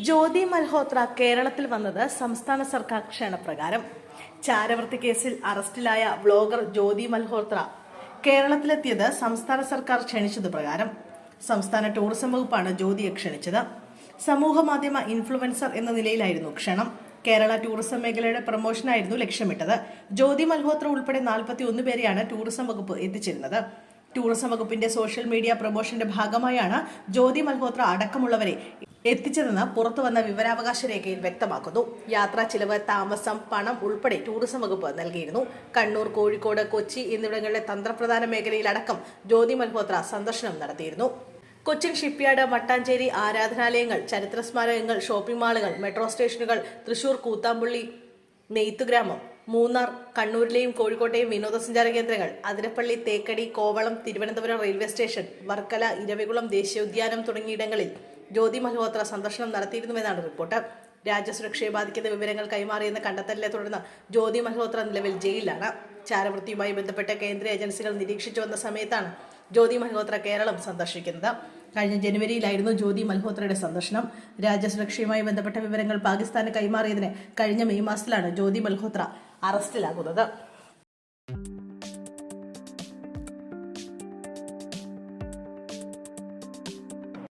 ജ്യോതി മൽഹോത്ര കേരളത്തിൽ വന്നത് സംസ്ഥാന സർക്കാർ ക്ഷണപ്രകാരം. ചാരവൃത്തി കേസിൽ അറസ്റ്റിലായ വ്ളോഗർ ജ്യോതി മൽഹോത്ര കേരളത്തിലെത്തിയത് സംസ്ഥാന സർക്കാർ ക്ഷണിച്ചത് പ്രകാരം. സംസ്ഥാന ടൂറിസം വകുപ്പാണ് ജ്യോതിയെ ക്ഷണിച്ചത്. സമൂഹ മാധ്യമ ഇൻഫ്ലുവൻസർ എന്ന നിലയിലായിരുന്നു ക്ഷണം. കേരള ടൂറിസം മേഖലയുടെ പ്രമോഷനായിരുന്നു ലക്ഷ്യമിട്ടത്. ജ്യോതി മൽഹോത്ര ഉൾപ്പെടെ നാൽപ്പത്തി ഒന്ന് പേരെയാണ് ടൂറിസം വകുപ്പ് എത്തിച്ചിരുന്നത്. ടൂറിസം വകുപ്പിന്റെ സോഷ്യൽ മീഡിയ പ്രൊമോഷന്റെ ഭാഗമായാണ് ജ്യോതി മൽഹോത്ര അടക്കമുള്ളവരെ എത്തിച്ചതെന്ന് പുറത്തു വന്ന വിവരാവകാശ രേഖയിൽ വ്യക്തമാക്കുന്നു. യാത്രാ ചിലവ് താമസം പണം ഉൾപ്പെടെ ടൂറിസം വകുപ്പ് നൽകിയിരുന്നു. കണ്ണൂർ കോഴിക്കോട് കൊച്ചി എന്നിവിടങ്ങളിലെ തന്ത്രപ്രധാന മേഖലയിലടക്കം ജ്യോതി മൽഹോത്ര സന്ദർശനം നടത്തിയിരുന്നു. കൊച്ചിൻ ഷിപ്പ്യാർഡ് മട്ടാഞ്ചേരി ആരാധനാലയങ്ങൾ ചരിത്ര സ്മാരകങ്ങൾ ഷോപ്പിംഗ് മാളുകൾ മെട്രോ സ്റ്റേഷനുകൾ തൃശൂർ കൂത്താമ്പുള്ളി നെയ്ത്തുഗ്രാമം മൂന്നാർ കണ്ണൂരിലെയും കോഴിക്കോട്ടെയും വിനോദസഞ്ചാര കേന്ദ്രങ്ങൾ അതിരപ്പള്ളി തേക്കടി കോവളം തിരുവനന്തപുരം റെയിൽവേ സ്റ്റേഷൻ വർക്കല ഇരവികുളം ദേശീയോദ്യാനം തുടങ്ങിയിടങ്ങളിൽ ജ്യോതി മൽഹോത്ര സന്ദർശനം നടത്തിയിരുന്നുവെന്നാണ് റിപ്പോർട്ട്. രാജ്യസുരക്ഷയെ ബാധിക്കുന്ന വിവരങ്ങൾ കൈമാറിയെന്ന കണ്ടെത്തലിനെ തുടർന്ന് ജ്യോതി മൽഹോത്ര നിലവിൽ ജയിലിലാണ്. ചാരവൃത്തിയുമായി ബന്ധപ്പെട്ട കേന്ദ്ര ഏജൻസികൾ നിരീക്ഷിച്ചു വന്ന സമയത്താണ് ജ്യോതി മൽഹോത്ര കേരളം സന്ദർശിക്കുന്നത്. കഴിഞ്ഞ ജനുവരിയിലായിരുന്നു ജ്യോതി മൽഹോത്രയുടെ സന്ദർശനം. രാജ്യസുരക്ഷയുമായി ബന്ധപ്പെട്ട വിവരങ്ങൾ പാകിസ്ഥാന് കൈമാറിയതിന് കഴിഞ്ഞ മെയ് മാസത്തിലാണ് ജ്യോതി മൽഹോത്ര അറസ്റ്റിലാകുന്നത്.